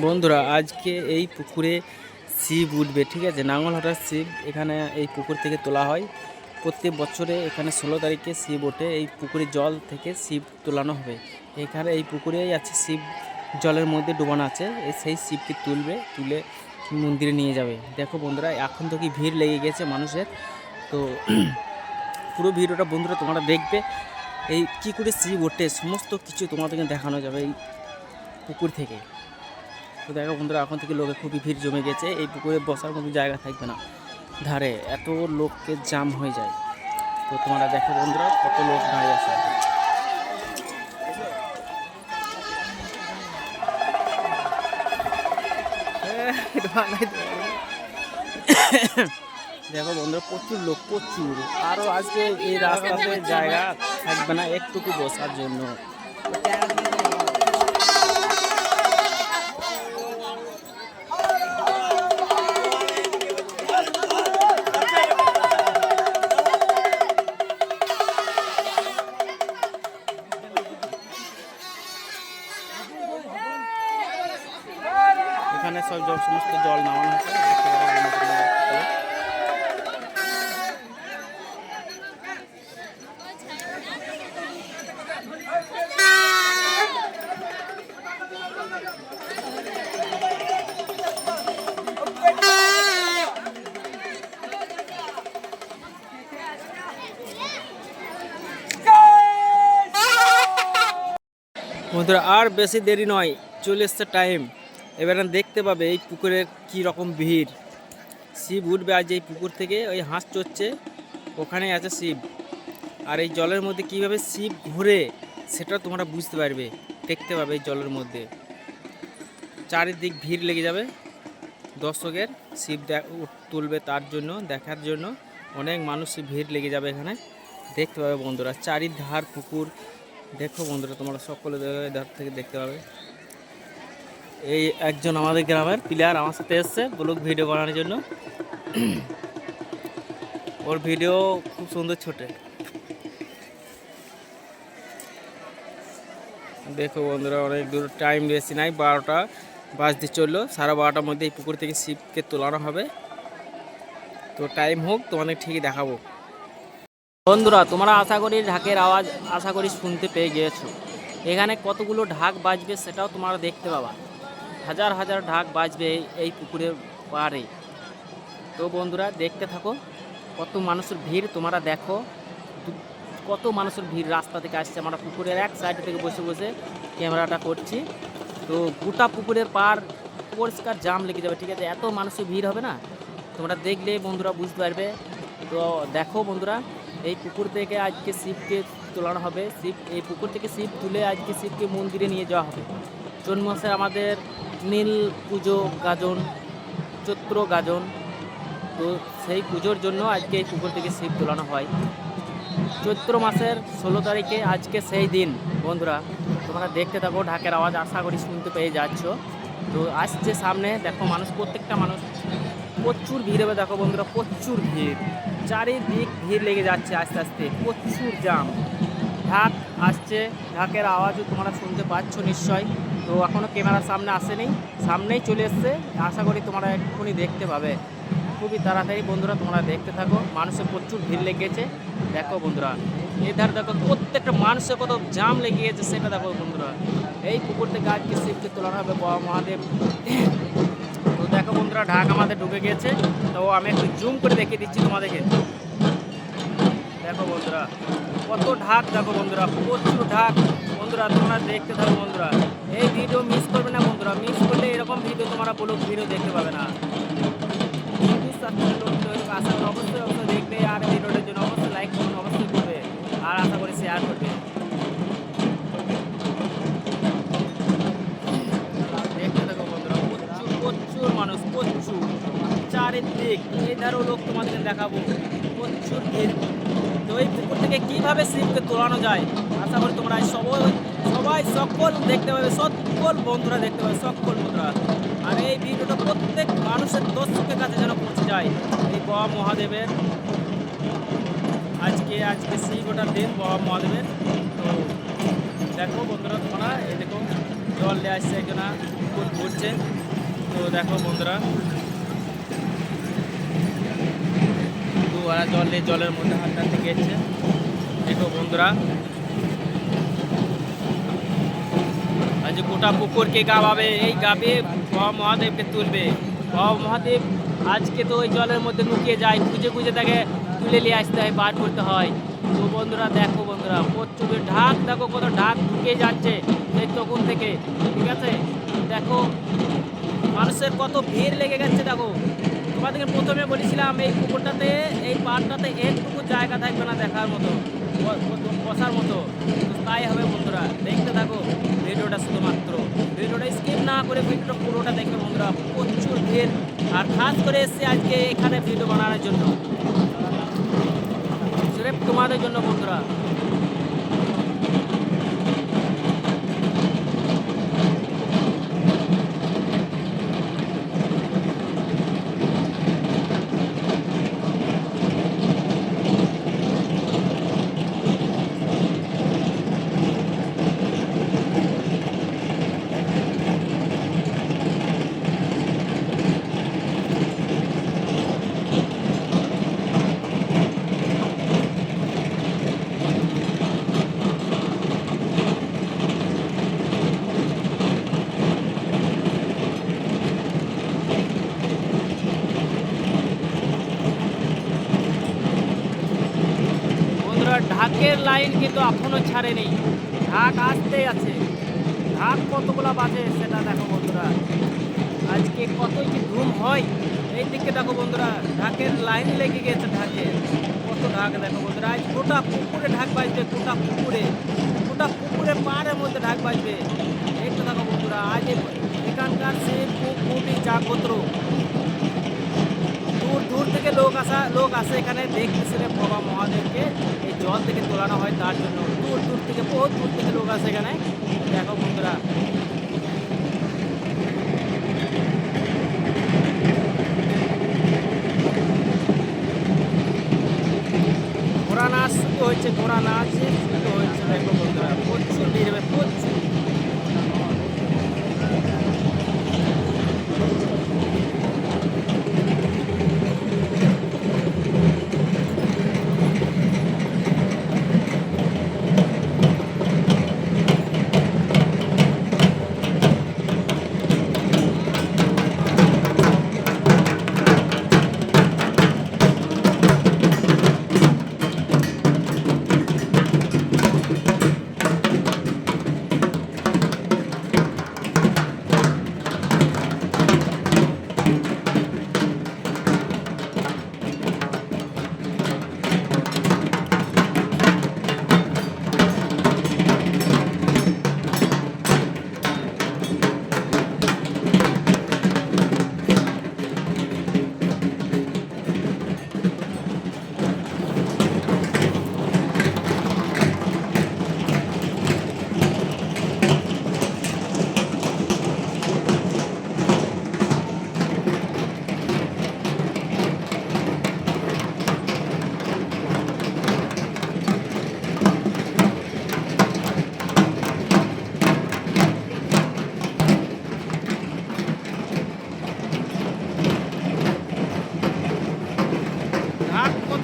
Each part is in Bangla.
বন্ধুরা, আজকে এই পুকুরে শিব উঠবে, ঠিক আছে? নাঙ্গলহাটার শিব এখানে এই পুকুর থেকে তোলা হয়। প্রত্যেক বছরে এখানে ষোলো তারিখে শিব ওঠে, এই পুকুরে জল থেকে শিব তোলানো হবে। এখানে এই পুকুরেই আছে শিব, জলের মধ্যে ডোবানো আছে। সেই ছিপকে তুলবে, তুলে মন্দিরে নিয়ে যাবে। দেখো বন্ধুরা, এখন তো কি ভিড় লেগে গেছে মানুষের। তো পুরো ভিডিওটা বন্ধুরা তোমরা দেখবে, এই কী করে শিব ওঠে, সমস্ত কিছু তোমাদেরকে দেখানো যাবে এই পুকুর থেকে। তো দেখো বন্ধুরা, এখন থেকে লোকে খুবই ভিড় জমে গেছে। এই পুকুরে বসার মতো জায়গা থাকবে না। ধারে এত লোককে জাম হয়ে যায়। তো তোমরা দেখো বন্ধুরা, কত লোক দাঁড়িয়ে আছে। দেখো বন্ধুরা, প্রচুর লোক, প্রচুর। আরও আজকে এই রাস্তাতে জায়গা থাকবে না, একটুকু বসার জন্য। এখানে সব জল সমস্ত জল নামানো বন্ধুরা। বন্ধুরা, আর বেশি দেরি নয়, চলে এসছে টাইম এবারে দেখতে পাবে এই পুকুরের কি রকম ভিড়। শিব উঠবে আজ এই পুকুর থেকে, ওই হাঁস চড়ছে ওখানে আছে শিব। আর এই জলের মধ্যে কীভাবে শিব ঘুরে, সেটা তোমরা বুঝতে পারবে। দেখতে পাবে এই জলের মধ্যে। চারিদিক ভিড় লেগে যাবে। দর্শকের শিব তুলবে তার জন্য, দেখার জন্য। অনেক মানুষের ভিড় লেগে যাবে এখানে। দেখতে পাবে বন্ধুরা, চারিধার পুকুর। দেখো বন্ধুরা, তোমরা সকলে এধার থেকে দেখতে পাবে। এই একজন আমাদের গ্রামের প্লেয়ার আমার সাথে এসছে, ব্লগ ভিডিও বানানোর জন্য। ওর ভিডিও খুব সুন্দর ছোটে। দেখো বন্ধুরা, অনেক দূর টাইম বেশি নাই, বারোটা বাজতে চলল। সাড়ে বারোটার মধ্যে এই পুকুর থেকে শিবকে তোলানো হবে। তো টাইম হোক, তোমাদের ঠিকই দেখাবো। বন্ধুরা, তোমরা আশা করি ঢাকের আওয়াজ, আশা করি শুনতে পেয়ে গিয়েছো। এখানে কতগুলো ঢাক বাজবে সেটাও তোমরা দেখতে পাবা। হাজার হাজার ঢাক বাজবে এই- পুকুরের পাড়ে। তো বন্ধুরা, দেখতে থাকো, কত মানুষের ভিড়, তোমরা দেখো। কত মানুষের ভিড় রাস্তা থেকে আসছে। আমরা পুকুরের এক সাইড থেকে বসে বসে ক্যামেরাটা করছি। তো গোটা পুকুরের পার পরিষ্কার জাম লেগে যাবে, ঠিক আছে? এত মানুষের ভিড় হবে না? তোমরা দেখলে বন্ধুরা বুঝতে পারবে। তো দেখো বন্ধুরা, এই পুকুর থেকে আজকে শিবকে তোলানো হবে। শিব, এই পুকুর থেকে শিব তুলে আজকে শিবকে মন্দিরে নিয়ে যাওয়া হবে। জুন মাসে আমাদের নীল পুজো গাজন, চৈত্র গাজন। তো সেই পুজোর জন্য আজকে এই পুকুর থেকে শিব তোলানো হয়। চৈত্র মাসের ষোলো তারিখে আজকে সেই দিন, বন্ধুরা, তোমরা দেখতে থাকো, ঢাকের আওয়াজ আশা করি শুনতে পেয়ে যাচ্ছ। তো আসছে সামনে, দেখো মানুষ, প্রত্যেকটা মানুষ, প্রচুর ভিড় হবে, দেখো বন্ধুরা, প্রচুর ভিড়। চারিদিক ভিড় লেগে যাচ্ছে আস্তে আস্তে, প্রচুর জাম ঢাক আসছে, ঢাকের আওয়াজও তোমরা শুনতে পাচ্ছ নিশ্চয়। তো এখনও ক্যামেরার সামনে আসেনি, সামনেই চলে এসছে। আশা করি তোমরা এক্ষুনি দেখতে পাবে। খুবই তাড়াতাড়ি বন্ধুরা, তোমরা দেখতে থাকো। মানুষের প্রচুর ভিড় লেগেছে। দেখো বন্ধুরা, এধার দেখো, প্রত্যেকটা মানুষের কত জাম লেগে গেছে সেটা দেখো বন্ধুরা। এই পুকুর থেকে আজকে শিবকে তোলানো হবে বাবা মহাদেব। তো দেখো বন্ধুরা, ঢাক আমাদের ঢুকে গিয়েছে তো আমি একটু জুম করে দেখিয়ে দিচ্ছি তোমাদেরকে। দেখো বন্ধুরা, কত ঢাক দেখো বন্ধুরা, প্রচুর ঢাক। বন্ধুরা, তোমরা দেখতে থাকো বন্ধুরা। এই ভিডিও মিস করবে না বন্ধুরা। মিস করলে এরকম ভিডিও তোমরা বলো ভিডিও দেখতে পাবে না। আশা করি অবশ্যই অবশ্যই দেখবে। আর ভিডিওটার জন্য অবশ্যই লাইক করুন, অবশ্যই করবে। আর আশা করি শেয়ার করবে। দেখতে থাকো বন্ধুরা প্রচুর মানুষ, প্রচুর। চারিদিক, এধারও লোক তোমাদেরকে দেখাবো। প্রচুর ভিড়। তো এই পুকুর থেকে কীভাবে শিবকে তোলানো যায়? আশা করি তোমরা সবাই সবাই সকল দেখতে পাবে, সকল বন্ধুরা দেখতে পাবে, সকল বন্ধুরা। আর এই ভিডিওটা প্রত্যেক মানুষের দর্শকের কাছে যেন পৌঁছে যায়। এই বাবা মহাদেবের। আজকে আজকে শিব ওটার দিন বাবা মহাদেবের। তো দেখো বন্ধুরা তোমরা, এই দেখো জল দিয়ে আসছে একজনা ঘুরছে। তো দেখো বন্ধুরা তো ওরা জলে, জলের মধ্যে হাত টানতে গেছে দেখো বন্ধুরা। আজ গোটা পুকুরকে গাবাবে এই গাবে বাবা মহাদেবকে তুলবে। বাবা মহাদেব আজকে তো ওই জলের মধ্যে লুকিয়ে যায়, খুঁজে খুঁজে তাকে তুলে নিয়ে আসতে হয়, বার করতে হয়। তো বন্ধুরা, দেখো বন্ধুরা প্রচুর ঢাক, দেখো কত ঢাক ঢুকে যাচ্ছে সেই তখন থেকে, ঠিক আছে? দেখো, মানুষের কত ভিড় লেগে গেছে, দেখো। তোমাদেরকে প্রথমে বলেছিলাম এই পুকুরটাতে, এই পাড়টাতে একটুকু জায়গা থাকবে না দেখার মতো বসার মতো। তাই হবে বন্ধুরা, দেখতে থাকো ভিডিওটা শুধুমাত্র। ভিডিওটা স্কিপ না করে ভিডিওটা পুরোটা দেখবে বন্ধুরা, প্রচুর ভিড়। আর খাস করে এসছে আজকে এখানে ভিডিও বানানোর জন্য। তোমাদের জন্য বন্ধুরা ঢাকের লাইন কিন্তু এখনও ছাড়েনি। ঢাক আসতেই আছে। ঢাক কতগুলো বাজে সেটা দেখো বন্ধুরা। আজকে কতই কি ধুম হয়, এই দিকে দেখো বন্ধুরা, ঢাকের লাইন লেগে গেছে ঢাকে। কত ঢাক দেখো বন্ধুরা, আজ গোটা পুকুরে ঢাক বাজবে, গোটা পুকুরে। গোটা পুকুরে পাড়ের মধ্যে ঢাক বাজবে। একটু দেখো বন্ধুরা, আজ এখানকার সে খুবই জাগত্র দূর দূর থেকে লোক আসা, লোক আসে এখানে দেখতেছে রে বাবা মহাদেবকে। এই জল থেকে তোলানো হয় তার জন্য। দূর দূর থেকে, বহুত দূর থেকে লোক আসে এখানে। দেখো বন্ধুরা। ঘোড়া নাচ হয়েছে, ঘোড়া নাচ হয়েছে। দেখো বন্ধুরা, প্রচুর ভিড় প্রচুর।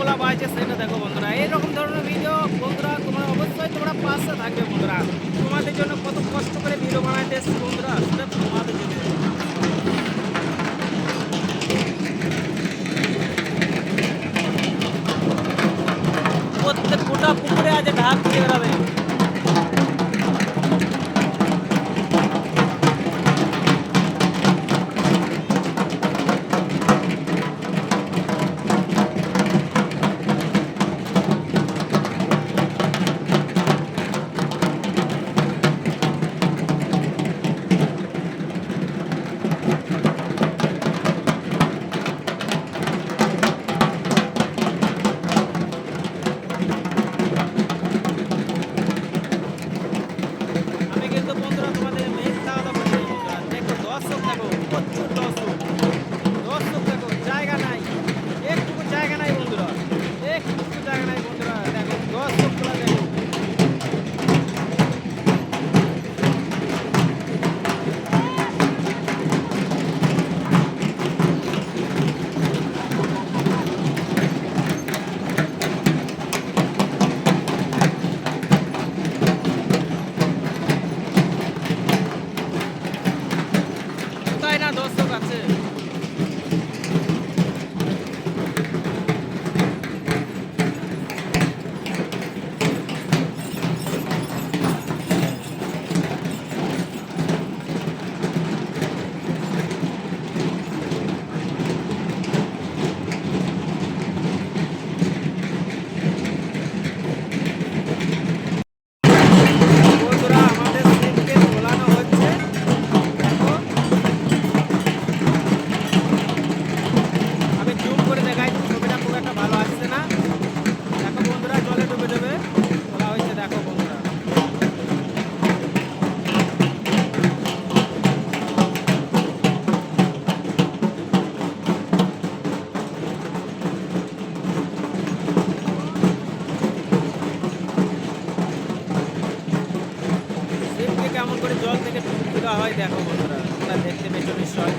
কতগুলা বাজছে সেটা দেখো বন্ধুরা। এইরকম ধরনের ভিডিও বন্ধুরা, তোমার অবশ্যই তোমরা পাশে থাকবে বন্ধুরা। তোমাদের জন্য কত কষ্ট করে ভিডিও বানাইতে এসছি বন্ধুরা, সেটা তোমাদের জন্য। প্রত্যেক গোটা পুকুরে আজ ঢাক দিয়ে বেড়াবে কেমন করে জল থেকে তোলা হয় দেখো বন্ধুরা তোমরা দেখতে পেছো নিশ্চয়